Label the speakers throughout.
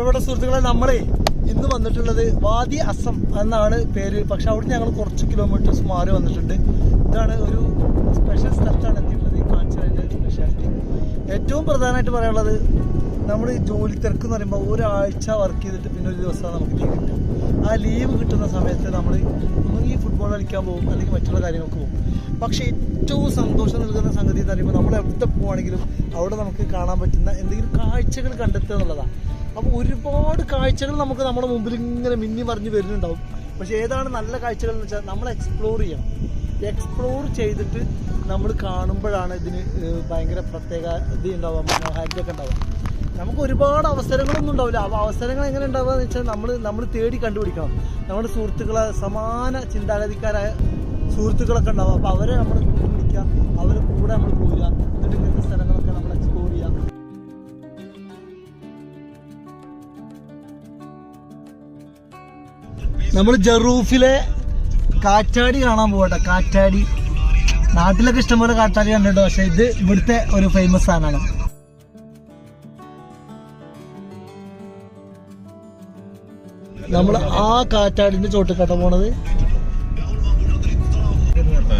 Speaker 1: ഇവിടെ സുഹൃത്തുക്കളെ നമ്മളെ ഇന്ന് വന്നിട്ടുള്ളത് വാദി അസം എന്നാണ് പേര്. പക്ഷെ അവിടെ ഞങ്ങൾ കുറച്ച് കിലോമീറ്റേഴ്സ് മാറി വന്നിട്ടുണ്ട്. ഇതാണ് ഒരു സ്പെഷ്യൽ സ്ഥലത്താണ് എത്തിയിട്ടുള്ളത് ഈ കാണിച്ചതിന്റെ സ്പെഷ്യാലിറ്റി ഏറ്റവും പ്രധാനമായിട്ട് പറയാനുള്ളത് നമ്മൾ ജോലി തിരക്ക് എന്ന് പറയുമ്പോൾ ഒരാഴ്ച വർക്ക് ചെയ്തിട്ട് പിന്നെ ഒരു ദിവസം നമുക്ക് ലീവ് കിട്ടും ആ ലീവ് കിട്ടുന്ന സമയത്ത് നമ്മൾ ഒന്നുകിൽ ഫുട്ബോൾ കളിക്കാൻ പോകും അല്ലെങ്കിൽ മറ്റുള്ള കാര്യങ്ങൾക്ക് പോകും. പക്ഷേ ഏറ്റവും സന്തോഷം നൽകുന്ന സംഗതി എന്ന് പറയുമ്പോൾ നമ്മൾ എവിടെ പോവാണെങ്കിലും അവിടെ നമുക്ക് കാണാൻ പറ്റുന്ന എന്തെങ്കിലും കാഴ്ചകൾ കണ്ടെത്തുക എന്നുള്ളതാണ്. അപ്പോൾ ഒരുപാട് കാഴ്ചകൾ നമുക്ക് നമ്മുടെ മുമ്പിൽ ഇങ്ങനെ മിന്നി മറിഞ്ഞ് വരുന്നുണ്ടാവും. പക്ഷേ ഏതാണ് നല്ല കാഴ്ചകൾ എന്ന് വെച്ചാൽ നമ്മൾ എക്സ്പ്ലോർ ചെയ്യണം. എക്സ്പ്ലോർ ചെയ്തിട്ട് നമ്മൾ കാണുമ്പോഴാണ് ഇതിന് ഭയങ്കര പ്രത്യേക ഇത് ഉണ്ടാവുക മനോഹാരിതൊക്കെ ഉണ്ടാവുക. നമുക്ക് ഒരുപാട് അവസരങ്ങളൊന്നും ഉണ്ടാവില്ല. അപ്പോൾ അവസരങ്ങൾ എങ്ങനെ ഉണ്ടാവുക എന്ന് വെച്ചാൽ നമ്മൾ നമ്മൾ തേടി കണ്ടുപിടിക്കണം. നമ്മുടെ സുഹൃത്തുക്കളെ സമാന ചിന്താഗതിക്കാരായ സുഹൃത്തുക്കളൊക്കെ ഉണ്ടാവും അപ്പോൾ അവരെ നമ്മൾ കണ്ടുപിടിക്കുക അവരെ കൂടെ നമ്മൾ പോവുക. എന്നിട്ട് ഇങ്ങനത്തെ സ്ഥലങ്ങളൊക്കെ നമ്മൾ ജറൂഫിലെ കാറ്റാടി കാണാൻ പോകട്ടെ കാറ്റാടി. നാട്ടിലൊക്കെ ഇഷ്ടംപോലെ കാറ്റാടി കണ്ടിട്ടോ പക്ഷെ ഇത് ഇവിടുത്തെ ഒരു ഫേമസ് സാധനമാണ്. നമ്മൾ ആ കാറ്റാടിന്റെ ചോട്ടിക്കട്ട പോണത്.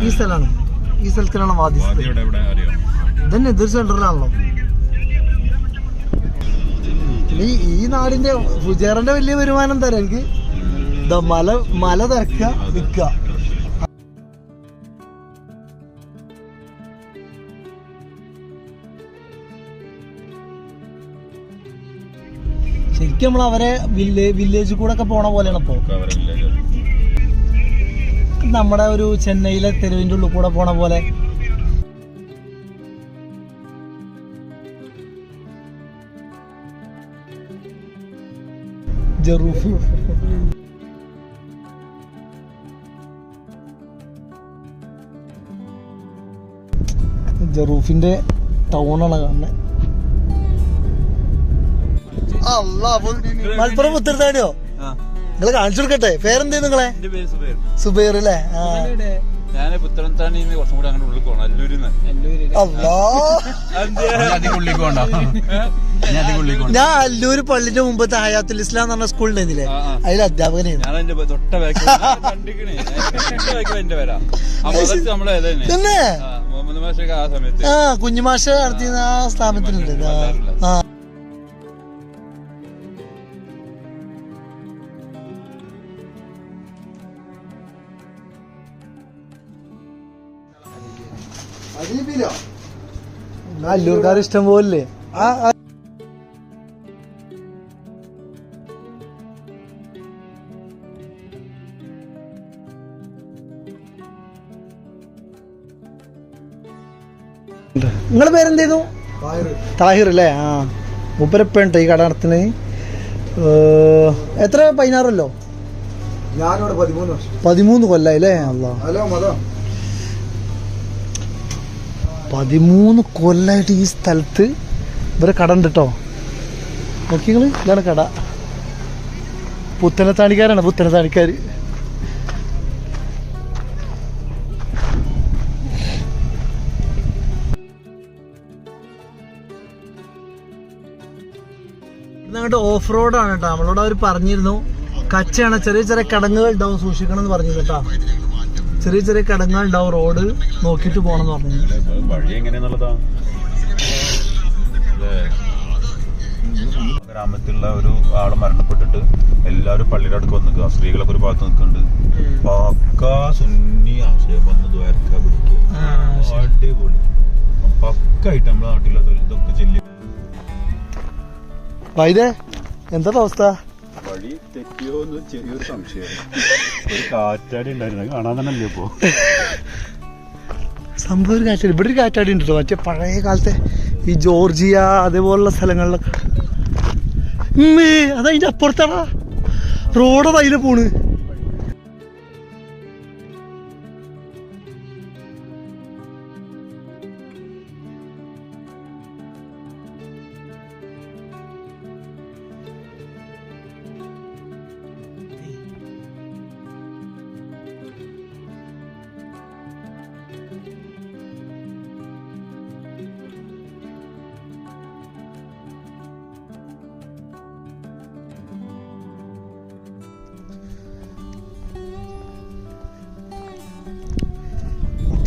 Speaker 1: ഈ സ്ഥലമാണ്. ഈ സ്ഥലത്തിലാണ് വാദി ഇതന്നെ ഇതൊരു സെന്ററിലാണല്ലോ ഈ ഈ നാടിന്റെ ഫുജേറിന്റെ വലിയ വരുമാനം തരാം എനിക്ക്? മല മല തിരക്കുക വിൽക്കുക ശരിക്കും നമ്മൾ അവരെ വില്ലേജിൽ വില്ലേജ് കൂടെ ഒക്കെ പോണ പോലെയാണ് ഇപ്പോ.
Speaker 2: ഒക്കെ അവരെ വില്ലേജ്
Speaker 1: നമ്മുടെ ഒരു ചെന്നൈയിലെ തെരുവിന്റെ ഉള്ളിൽ കൂടെ പോണ പോലെ. ജറൂഫ്. ജറൂഫിന്റെ ടൗണാണ് കാണുന്നത് മലപ്പുറം പുത്തരത്താടിയോ നിങ്ങളെ കാണിച്ചു കൊടുക്കട്ടെ. പേരെന്തേ നിങ്ങളെ?
Speaker 2: എന്റെ പേര് സുബൈർ.
Speaker 1: സുബൈർ അല്ലേ? ആ.
Speaker 2: ഞാൻ പുത്തനത്താണിന്ന് കുറച്ചും കൂടി അങ്ങനെ ഉള്ളിൽ പോകണം അല്ലൂരിന്ന്.
Speaker 1: അല്ലാ
Speaker 2: അധികം ഉള്ളിൽ പോകണ്ട ഞാൻ
Speaker 1: അല്ലൂര് പള്ളിന്റെ മുമ്പത്തെ ഹയാത്തുൽ ഇസ്ലാം എന്ന് പറഞ്ഞ സ്കൂളിലായിരുന്നില്ലേ. അതിൽ അധ്യാപകനായിരുന്നു.
Speaker 2: ആ
Speaker 1: കുഞ്ഞുമാഷ നടത്തിയ ആ സ്ഥാപനത്തിലുണ്ട്. ആ അല്ലൂർക്കാർ ഇഷ്ടം പോലെ ആ. നിങ്ങളെ ചെയ്തു താഹിർ. അല്ലേ? ആ. മൂപ്പരപ്പുണ്ട് ഈ കട നടത്തുന്നത് ഏഹ്, എത്ര പതിനാറല്ലോ?
Speaker 3: പതിമൂന്ന് വർഷം.
Speaker 1: പതിമൂന്ന് കൊല്ലായി അല്ലേ? പതിമൂന്ന് കൊല്ലായിട്ട് ഈ സ്ഥലത്ത് ഇവരെ കട ഉണ്ട് കേട്ടോ നോക്കിങ്ങൾ ഇതാണ് കട. പുത്തനത്താണിക്കാരാണ് പുത്തനത്താണിക്കാർ ഇന്നങ്ങോട്ട് ഓഫ് റോഡാണ് കേട്ടോ. നമ്മളോട് അവർ പറഞ്ഞിരുന്നു. കച്ചയാണ്. ചെറിയ ചെറിയ കടങ്ങുകൾ ഉണ്ടാവും സൂക്ഷിക്കണം എന്ന് പറഞ്ഞു കേട്ടോ. ചെറിയ ചെറിയ കടങ്ങൾ ഉണ്ടാവും റോഡ് നോക്കിയിട്ട് പോകണം എന്ന് പറഞ്ഞു
Speaker 2: ഗ്രാമത്തിലുള്ള ഒരു ആൾ മരണപ്പെട്ടിട്ട് എല്ലാവരും പള്ളിയുടെ അടുക്ക് വന്നിക്കുക സ്ത്രീകളൊക്കെ ഒരു ഭാഗത്ത് നിൽക്കുന്നുണ്ട്. പക്ക സുന്നി ആശയം വന്നത് വരക്ക പിടിക്കുക. അടിപൊളി. പക്കായിട്ട് നമ്മുടെ നാട്ടിലത് ഇതൊക്കെ ചെല്ലി
Speaker 1: വൈദേ എന്താ അവസ്ഥ?
Speaker 2: വഴി തെറ്റിയോ എന്ന് ചെറിയൊരു സംശയം. ഒരു കാറ്റാടി ഉണ്ടായിരുന്നു. കാണാൻ തന്നെ അല്ലേ ഇപ്പോ?
Speaker 1: സംഭവം ഒരു കാറ്റാടി. ഇവിടെ ഒരു കാറ്റാടി ഉണ്ട് കേട്ടോ മറ്റേ പഴയ കാലത്തെ ഈ ജോർജിയ അതേപോലുള്ള സ്ഥലങ്ങളിലൊക്കെ. അതതിന്റെ അതതിന്റെ അപ്പുറത്താടാ. റോഡ് അതിൽ പോണ്.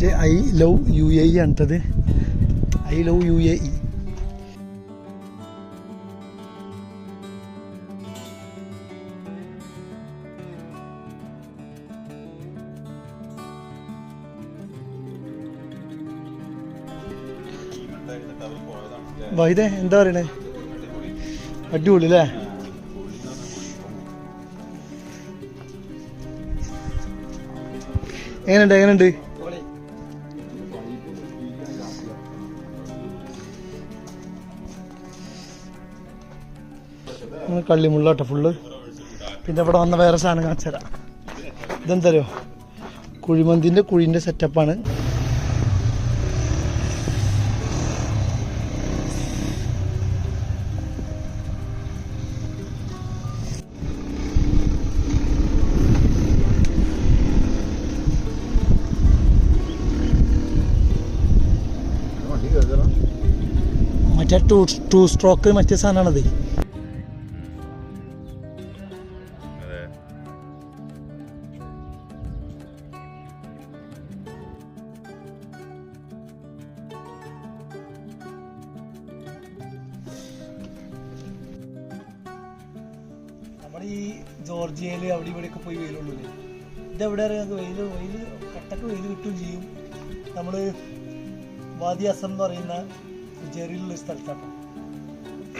Speaker 1: മറ്റേ I love you A E ആണിട്ടത്. I love you A E. വൈദേ എന്താ പറയണേ? അടിപൊളി അല്ലേ എങ്ങനെയുണ്ട് എങ്ങനെയുണ്ട്? ഉം, കള്ളിമുള്ളാട്ടോ ഫുള്ള് പിന്നെ ഇവിടെ വന്ന വേറെ സാധനം കാണിച്ചു തരാം. ഇതെന്തറിയോ? കുഴിമന്തിന്റെ കുഴിന്റെ സെറ്റപ്പാണ് മറ്റേ ടൂ ടൂ സ്ട്രോക്ക് മറ്റേ സാധനമാണത്. നമ്മുടെ ഈ ജോർജിയയിൽ അവിടെ ഇവിടെയൊക്കെ പോയി വെയിലുള്ളൂല്ലേ ഇതെവിടെ അറിയാം വെയിൽ വെയിൽ കട്ടക്ക് വെയിൽ കിട്ടുകയും ചെയ്യും. നമ്മൾ വാദി അസം എന്ന് പറയുന്ന ജെറിയിലുള്ള സ്ഥലത്താണ്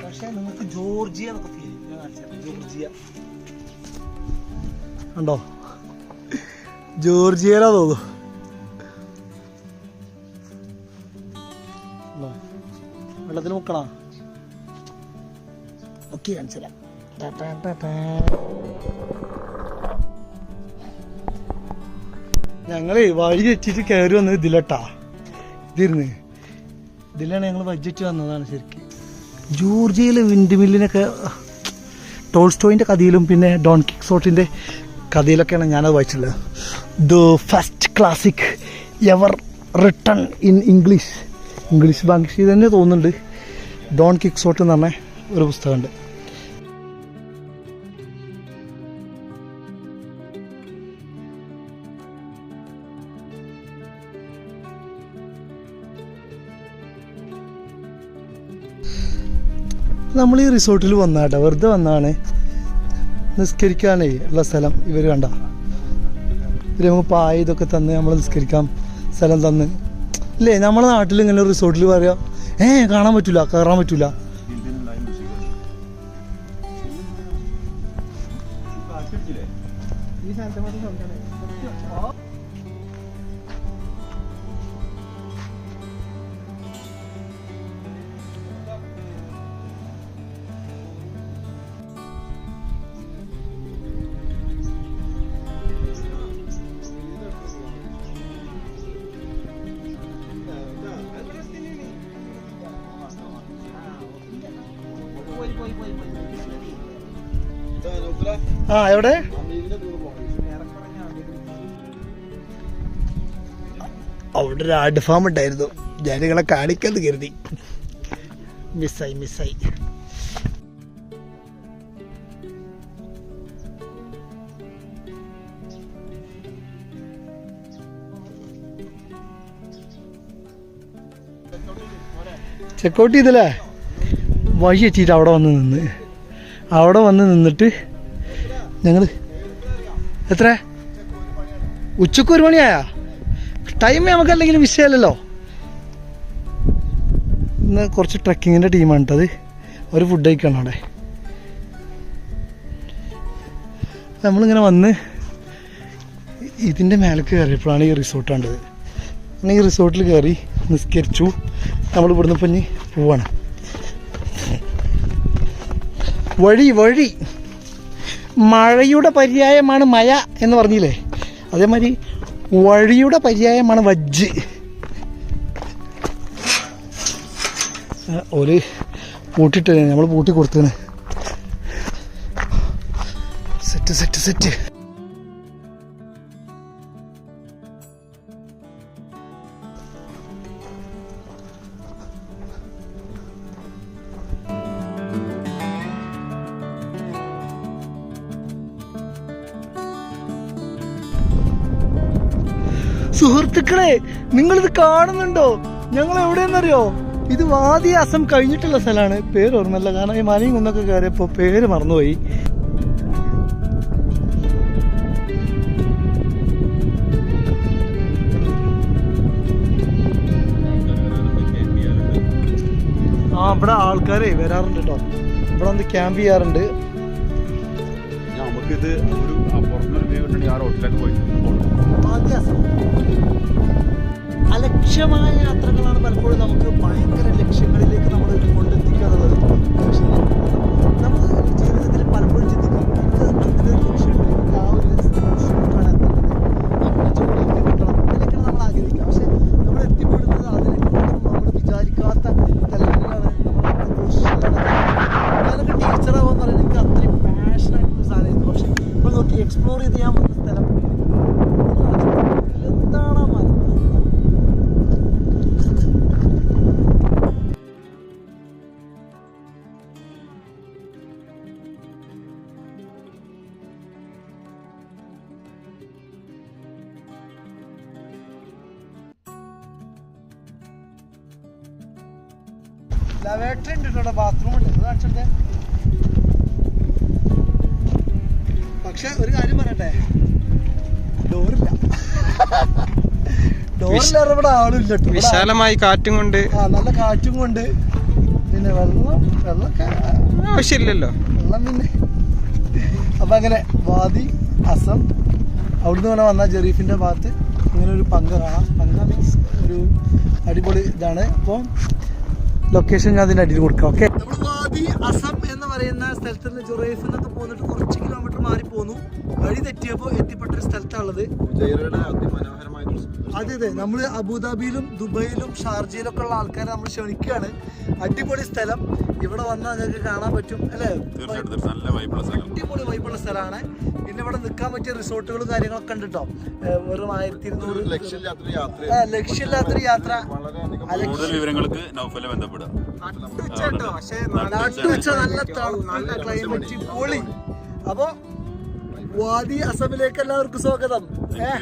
Speaker 1: പക്ഷേ നിങ്ങൾക്ക് ജോർജിയ എന്നൊക്കെ ഫീൽ ജോർജിയ. ഉണ്ടോ ജോർജിയയിലാ ഉണ്ടോ? വെള്ളത്തിൽ മുക്കണോ. ഓക്കെ കാണിച്ചു. ഞങ്ങൾ വഴി വെച്ചിട്ട് കയറി വന്നത് ഇതിലട്ടാ. ഇതിരുന്ന്. ഇതിലാണ് ഞങ്ങൾ ബഡ്ജറ്റ് വന്നതാണ് ശരിക്കും. ജോർജിയയിലെ വിൻഡ് മില്ലിനൊക്കെ ടോൾസ്റ്റോയിന്റെ കഥയിലും പിന്നെ ഡോൺ കിക്സോട്ടിന്റെ കഥയിലൊക്കെയാണ് ഞാനത് വായിച്ചിട്ടുള്ളത്. The first classic ever written in English English ഭാഷയിൽ തന്നെ തോന്നുന്നുണ്ട്. ഡോൺ കിക്സോട്ട് എന്ന് പറഞ്ഞ ഒരു പുസ്തകമുണ്ട്. നമ്മൾ ഈ റിസോർട്ടിൽ വന്നാട്ടോ. വെറുതെ വന്നാണ്. നിസ്കരിക്കാനേ ഉള്ള സ്ഥലം ഇവർ കണ്ട. ഇവർ നമുക്ക് പായ ഇതൊക്കെ തന്ന് നമ്മൾ നിസ്കരിക്കാം സ്ഥലം തന്ന്. ഇല്ലേ നമ്മളെ നാട്ടിൽ ഇങ്ങനെ റിസോർട്ടിൽ പറയാം ഏ കാണാൻ പറ്റൂല കയറാൻ പറ്റൂല. ആ എവിടെ? അവിടെ ഒരു ആട് ഫാം ഉണ്ടായിരുന്നു. ഞാൻ നിങ്ങളെ കാണിക്കാന്ന് കരുതി. മിസ്സായി മിസ്സായി. ചെക്കൗട്ട് ചെയ്തല്ലേ? വഴി എത്തിയിട്ട് അവിടെ വന്ന് നിന്ന്. അവിടെ വന്ന് നിന്നിട്ട് ഞങ്ങൾ എത്ര ഉച്ചയ്ക്ക് ഒരു മണിയായാ? ടൈം നമുക്ക് അല്ലെങ്കിൽ വിഷയമല്ലല്ലോ ഇന്ന് കുറച്ച് ട്രക്കിങ്ങിന്റെ ടീമാണ് കേട്ടത് ഒരു ഫുഡ് കഴിക്കണം അവിടെ. നമ്മളിങ്ങനെ വന്ന് ഇതിന്റെ മേലേക്ക് കയറിയപ്പോഴാണ് ഈ റിസോർട്ട് കണ്ടത്. അങ്ങനെ ഈ റിസോർട്ടിൽ കയറി നിസ്കരിച്ചു. നമ്മൾ ഇവിടുന്ന് ഇപ്പം പോവാണ്. വഴി വഴി. മഴയുടെ പര്യായമാണ് മയ എന്ന് പറഞ്ഞില്ലേ? അതേമാതിരി വഴിയുടെ പര്യായമാണ് വജ്ജ്. ഒരു പൂട്ടിട്ട് നമ്മൾ പൂട്ടി കൊടുത്തേനെ സെറ്റ് സെറ്റ് സെറ്റ്. സുഹൃത്തുക്കളെ ഇത് കാണുന്നുണ്ടോ? ഞങ്ങൾ എവിടെയെന്നറിയോ ഇത് വാദി അസം കഴിഞ്ഞിട്ടുള്ള സ്ഥലമാണ്. പേര് ഓർമ്മല്ല കാരണം ഈ മലയും കുന്നൊക്കെ കയറിയപ്പോ പേര് മറന്നുപോയി. ആ ഇവിടെ ആൾക്കാരെ വരാറുണ്ട് കേട്ടോ ഇവിടെ ക്യാമ്പ് ചെയ്യാറുണ്ട്.
Speaker 2: നമുക്കിത് ഒരു പുറത്തൊരു വ്യൂ കിട്ടണമെങ്കിൽ ആ റോട്ടിലേക്ക് പോയി
Speaker 1: അലക്ഷ്യമായ യാത്രകളാണ് പലപ്പോഴും നമുക്ക് ഭയങ്കര ലക്ഷ്യങ്ങളിലേക്ക് നമ്മൾ കൊണ്ടെത്തിക്കുക എന്നുള്ളത് പക്ഷേ നമ്മൾ ലവേറ്ററി ഉണ്ട് കേട്ടോ ബാത്റൂം ഉണ്ട്. അത് കാണിച്ചെടുത്തേ പക്ഷെ ഒരു കാര്യം പറയട്ടെ. ഡോറില്ല. ഡോറില്ലാതെ ഇവിടെ ആളും ഇല്ല
Speaker 4: വിശാലമായി കാറ്റും കൊണ്ട്.
Speaker 1: ആ നല്ല കാറ്റും കൊണ്ട്. പിന്നെ വെള്ളം വെള്ളമൊക്കെ
Speaker 4: ആവശ്യമില്ലല്ലോ.
Speaker 1: വെള്ളം പിന്നെ. അപ്പൊ അങ്ങനെ വാദി അസം അവിടുന്ന് ഇങ്ങനെ വന്ന ജെറീഫിന്റെ ഭാഗത്ത് ഇങ്ങനെ ഒരു പങ്ക കാണാം പങ്ക മീൻസ് ഒരു അടിപൊളി ഇതാണ്. അപ്പോൾ ലൊക്കേഷൻ ഞാൻ അതിന്റെ അടിയിൽ കൊടുക്കാം ഓക്കെ നമ്മൾ വാദി അസം എന്ന് പറയുന്ന സ്ഥലത്ത് നിന്ന് ജുറൈഫ് എന്നൊക്കെ പോന്നിട്ട് കുറച്ച് കിലോമീറ്റർ മാറി പോന്നു. വഴി തെറ്റിയപ്പോൾ എത്തിപ്പെട്ട ഒരു സ്ഥലത്താണുള്ളത്. അതെ അതെ. നമ്മൾ അബുദാബിയിലും ദുബൈയിലും ഷാർജയിലും ഒക്കെ ഉള്ള ആൾക്കാരെ നമ്മൾ ക്ഷണിക്കുകയാണ്. അടിപൊളി സ്ഥലം. ഇവിടെ വന്നാൽ നിങ്ങൾക്ക് കാണാൻ പറ്റും അല്ലേ? അടിപൊളി വൈബുള്ള സ്ഥലമാണ്. പിന്നെ ഇവിടെ നിൽക്കാൻ പറ്റിയ റിസോർട്ടുകളും കാര്യങ്ങളൊക്കെ ഉണ്ട് കേട്ടോ വെറും ആയിരത്തി ഇരുന്നൂറ്
Speaker 3: ലക്ഷ്യമില്ലാത്തൊരു യാത്ര.
Speaker 2: കൂടുതൽ വിവരങ്ങൾക്ക് നൗഫലെ ബന്ധപ്പെടുക
Speaker 4: നട്ടുച്ചേട്ടോ. പക്ഷേ
Speaker 1: നാട്ടിൽ നല്ല തണു- നല്ല ക്ലൈമറ്റ് പൊളി. അപ്പൊ വാദി അസമിലേക്ക് എല്ലാവർക്കും സ്വാഗതം. ഏഹ്